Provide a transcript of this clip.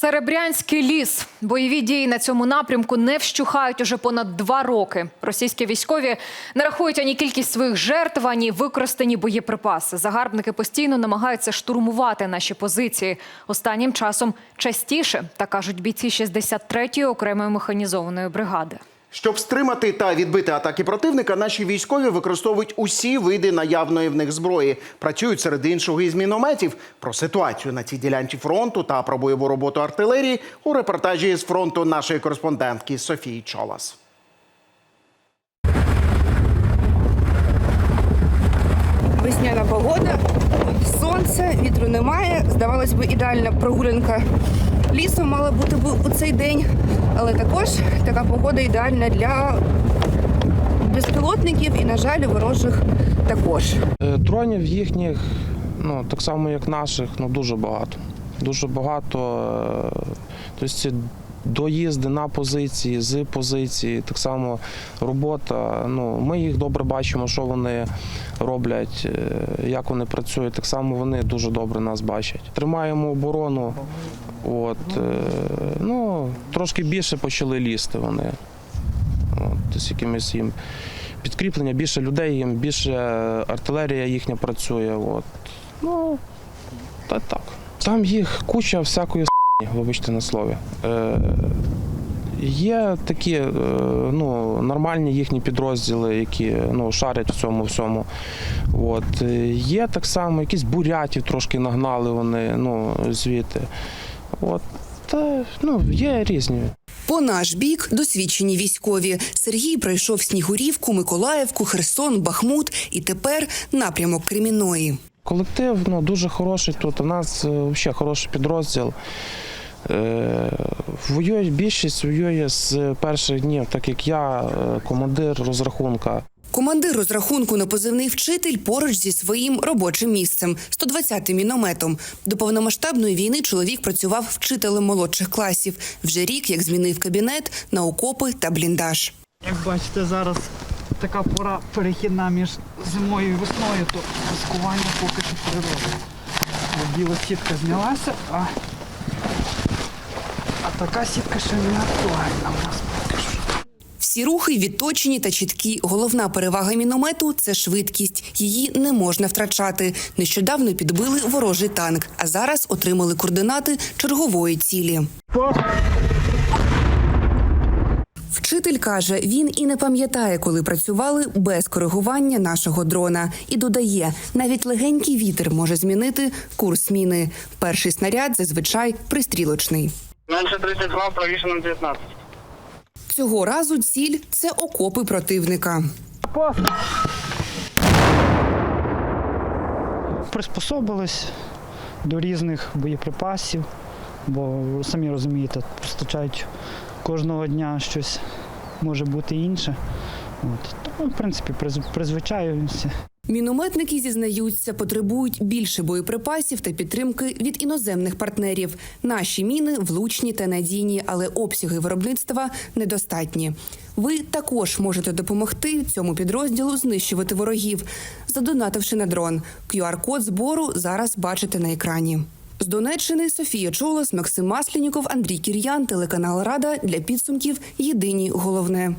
Серебрянський ліс. Бойові дії на цьому напрямку не вщухають уже понад два роки. Російські військові не рахують ані кількість своїх жертв, ані використані боєприпаси. Загарбники постійно намагаються штурмувати наші позиції. Останнім часом частіше, так кажуть бійці 63-ї окремої механізованої бригади. Щоб стримати та відбити атаки противника, наші військові використовують усі види наявної в них зброї. Працюють серед іншого із мінометів. Про ситуацію на цій ділянці фронту та про бойову роботу артилерії у репортажі з фронту нашої кореспондентки Софії Чолас. Весняна погода, сонце, вітру немає. Здавалось би, ідеальна прогулянка лісом мала бути у цей день, але також така погода ідеальна для безпілотників і, на жаль, ворожих також. Е, Дронів їхніх, ну так само як наших, ну дуже багато. Дуже багато. Тобто доїзди на позиції, з позиції, так само робота. Ну, ми їх добре бачимо, що вони роблять, е, як вони працюють. Так само вони дуже добре нас бачать. Тримаємо оборону. От, е, ну, трошки більше почали лізти вони. От, з якимись їм підкріплення, більше людей їм, більше артилерія їхня працює. От. Ну, та так. Там їх куча всякої вибачте на слові. Е, є такі е, ну, нормальні їхні підрозділи, які ну, шарять в цьому всьому. От. Е, Є так само, якісь бурятів трошки нагнали вони ну, звідти. От. Та, ну, є різні. По наш бік досвідчені військові. Сергій пройшов Снігурівку, Миколаївку, Херсон, Бахмут і тепер напрямок Кремінної. Колектив ну, дуже хороший тут. У нас е, взагалі хороший підрозділ. Е, воює більшість воює з перших днів, так як я, е, командир розрахунка. Командир розрахунку на позивний вчитель поруч зі своїм робочим місцем 120-м мінометом. До повномасштабної війни чоловік працював вчителем молодших класів. Вже рік як змінив кабінет на окопи та бліндаж. Як бачите, зараз така пора перехідна між зимою і весною, то маскування поки що природа. От Біла сітка знялася, а, а така сітка ще не актуальна у нас поки що. Всі рухи відточені та чіткі. Головна перевага міномету це швидкість. Її не можна втрачати. Нещодавно підбили ворожий танк, а зараз отримали координати чергової цілі. Вчитель каже, він і не пам'ятає, коли працювали без коригування нашого дрона. І додає, навіть легенький вітер може змінити курс міни. Перший снаряд зазвичай пристрілочний. Менше 32, правіше на 19. Цього разу ціль це окопи противника. Приспособились до різних боєприпасів, бо самі розумієте, постачають кожного дня щось може бути інше. От. Тому, в принципі, призв- призвичаюємося. Мінометники зізнаються, потребують більше боєприпасів та підтримки від іноземних партнерів. Наші міни влучні та надійні, але обсяги виробництва недостатні. Ви також можете допомогти цьому підрозділу знищувати ворогів, задонативши на дрон. QR-код збору зараз бачите на екрані. З Донеччини Софія Чолос, Максим Маслініков, Андрій Кір'ян, телеканал Рада для підсумків. Єдині головне.